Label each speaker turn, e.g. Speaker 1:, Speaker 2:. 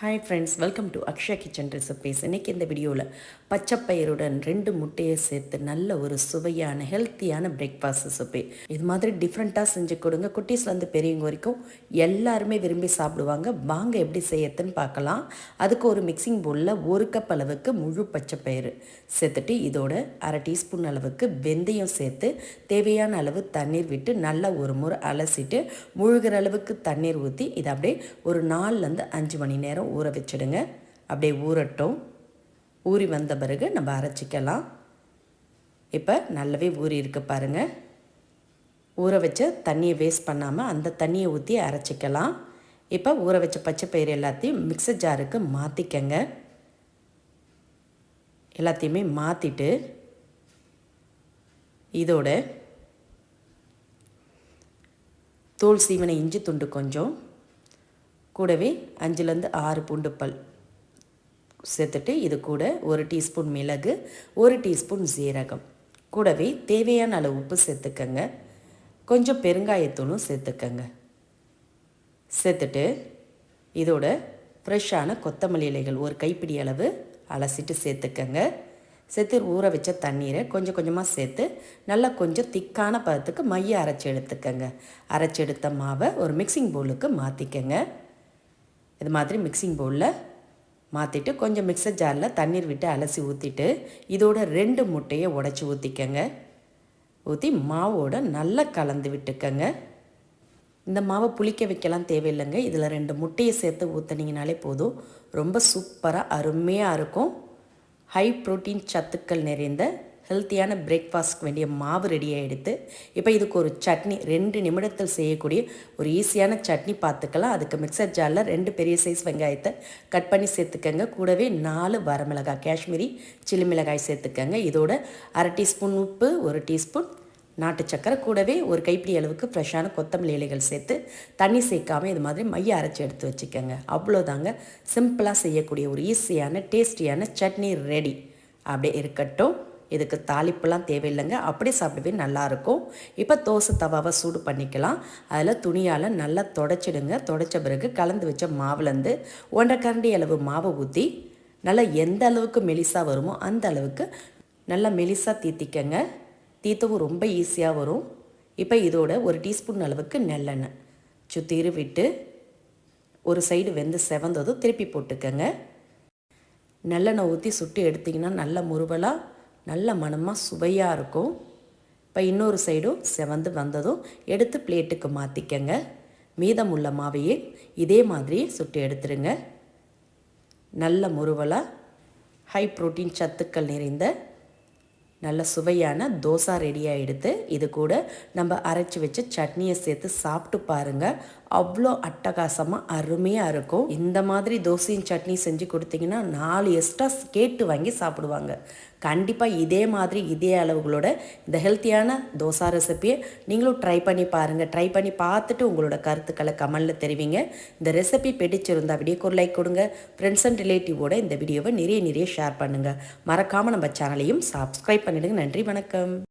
Speaker 1: Hi friends welcome to Akshaya kitchen recipes இன்றைக்கி இந்த வீடியோவில் பச்சைப்பயிருடன் ரெண்டு முட்டையை சேர்த்து நல்ல ஒரு சுவையான ஹெல்த்தியான பிரேக்ஃபாஸ்ட் ரெசிபி இது மாதிரி டிஃப்ரெண்ட்டாக செஞ்சு கொடுங்க. குட்டீஸ்லேருந்து பெரியவங்க வரைக்கும் எல்லாருமே விரும்பி சாப்பிடுவாங்க. வாங்க எப்படி செய்யறதுன்னு பார்க்கலாம். அதுக்கு ஒரு மிக்சிங் பவுலில் ஒரு கப் அளவுக்கு முழு பச்சைப்பயிறு சேர்த்துட்டு இதோட அரை டீஸ்பூன் அளவுக்கு வெந்தயம் சேர்த்து தேவையான அளவு தண்ணீர் விட்டு நல்லா ஒரு முறை அலசிட்டு முழுகிற அளவுக்கு தண்ணீர் ஊற்றி இதை அப்படியே ஒரு நாலுலேருந்து அஞ்சு மணி நேரம் ஊற வச்சிடுங்க. அப்படியே ஊறட்டும். ஊறி வந்த பிறகு நம்ம அரைச்சிக்கலாம். இப்போ நல்லாவே ஊறி இருக்கு பாருங்கள் ஊற வச்ச தண்ணியை வேஸ்ட் பண்ணாமல் அந்த தண்ணியை ஊற்றி அரைச்சிக்கலாம். இப்போ ஊற வச்ச பச்சை பயிர் எல்லாத்தையும் மிக்சர் ஜாருக்கு மாற்றிக்கங்க எல்லாத்தையுமே மாற்றிட்டு இதோட தோல் சீவனை இஞ்சி துண்டு கொஞ்சம் கூடவே அஞ்சுலேருந்து ஆறு பூண்டு பல் சேர்த்துட்டு இது கூட ஒரு டீஸ்பூன் மிளகு ஒரு டீஸ்பூன் ஜீரகம் கூடவே தேவையான அளவு உப்பு சேர்த்துக்கங்க. கொஞ்சம் பெருங்காயத்தூளும் சேர்த்துக்கங்க. சேர்த்துட்டு இதோட ஃப்ரெஷ்ஷான கொத்தமல்லி இலைகள் ஒரு கைப்பிடி அளவு அலசிட்டு சேர்த்துக்கங்க. சேர்த்து ஊற வச்ச தண்ணீரை கொஞ்சம் கொஞ்சமாக சேர்த்து நல்லா கொஞ்சம் திக்கான பதத்துக்கு மைய அரைச்சி எடுத்துக்கங்க. அரைச்சி எடுத்த மாவை ஒரு மிக்சிங் பவுலுக்கு மாற்றிக்கங்க இது மாதிரி மிக்சிங் பவுலில் மாற்றிட்டு கொஞ்சம் மிக்சர் ஜாரில் தண்ணீர் விட்டு அலசி ஊற்றிட்டு இதோட ரெண்டு முட்டையை உடச்சி ஊற்றிக்கங்க ஊற்றி மாவோட நல்லா கலந்து விட்டுக்கங்க. இந்த மாவை புளிக்க வைக்கலாம் தேவையில்லைங்க. இதில் ரெண்டு முட்டையை சேர்த்து ஊற்றுனீங்கனாலே போதும். ரொம்ப சூப்பராக அருமையாக இருக்கும். ஹை ப்ரோட்டீன் சத்துக்கள் நிறைந்த ஹெல்த்தியான பிரேக்ஃபாஸ்ட்க்கு வேண்டிய மாவு ரெடியாக எடுத்து இப்போ இதுக்கு ஒரு சட்னி ரெண்டு நிமிடத்தில் செய்யக்கூடிய ஒரு ஈஸியான சட்னி பார்த்துக்கலாம். அதுக்கு மிக்சர் ஜாரில் ரெண்டு பெரிய சைஸ் வெங்காயத்தை கட் பண்ணி சேர்த்துக்கங்க. கூடவே நாலு வரமிளகாய் காஷ்மீரி சில்லி மிளகாய் சேர்த்துக்கங்க. இதோட அரை டீஸ்பூன் உப்பு ஒரு டீஸ்பூன் நாட்டு சக்கரை கூடவே ஒரு கைப்பிடி அளவுக்கு ஃப்ரெஷ்ஷான கொத்தமல்லி இலைகள் சேர்த்து தண்ணி சேர்க்காமல் இது மாதிரி மைய அரைச்சி எடுத்து வச்சுக்கோங்க. அவ்வளோதாங்க. சிம்பிளாக செய்யக்கூடிய ஒரு ஈஸியான டேஸ்டியான சட்னி ரெடி அப்படியே இருக்கட்டும். இதுக்கு தாளிப்புலாம் தேவையில்லைங்க. அப்படி சாப்பிடவே நல்லாயிருக்கும். இப்போ தோசை தவாவை சூடு பண்ணிக்கலாம். அதில் துணியால் நல்லா தொடச்சிடுங்க. தொடச்ச பிறகு கலந்து வச்ச மாவுலேருந்து ஒன்றரை கரண்டி அளவு மாவை ஊற்றி நல்லா எந்த அளவுக்கு மெலிசாக வருமோ அந்த அளவுக்கு நல்லா மெலிசாக தீத்திக்கங்க. தீத்தவும் ரொம்ப ஈஸியாக வரும். இப்போ இதோட ஒரு டீஸ்பூன் அளவுக்கு நெல்லெண்ணெய் சுத்திரு விட்டு ஒரு சைடு வெந்து செவந்ததும் திருப்பி போட்டுக்கங்க. நல்லெண்ணெய் ஊற்றி சுட்டு எடுத்திங்கன்னா நல்ல முருவலாக நல்ல மனமாக சுவையாக இருக்கும். இப்போ இன்னொரு சைடும் செவந்து வந்ததும் எடுத்து பிளேட்டுக்கு மாற்றிக்கங்க மீதமுள்ள மாவையே இதே மாதிரி சுட்டு எடுத்துருங்க. நல்ல முருவலாக ஹை ப்ரோட்டீன் சத்துக்கள் நிறைந்த நல்ல சுவையான தோசை ரெடியாக எடுத்து இது கூட நம்ம அரைச்சி வச்ச சட்னியை சேர்த்து சாப்பிட்டு பாருங்கள் அவ்வளோ அட்டகாசமாக அருமையாக இருக்கும். இந்த மாதிரி தோசையும் சட்னி செஞ்சு கொடுத்தீங்கன்னா நாலு எக்ஸ்ட்ரா கேட்டு வாங்கி சாப்பிடுவாங்க. கண்டிப்பாக இதே மாதிரி இதே அளவுகளோட இந்த ஹெல்த்தியான தோசா ரெசிப்பியை நீங்களும் ட்ரை பண்ணி பாருங்கள் ட்ரை பண்ணி பார்த்துட்டு உங்களோட கருத்துக்களை கமலில் தெரிவிங்க. இந்த ரெசிபி பிடிச்சிருந்தா வீடியோக்கு ஒரு லைக் கொடுங்க. ஃப்ரெண்ட்ஸ் அண்ட் ரிலேட்டிவோட இந்த வீடியோவை நிறைய நிறைய ஷேர் பண்ணுங்கள் மறக்காமல் நம்ம சேனலையும் சப்ஸ்கிரைப் பண்ணிவிடுங்க நன்றி வணக்கம்.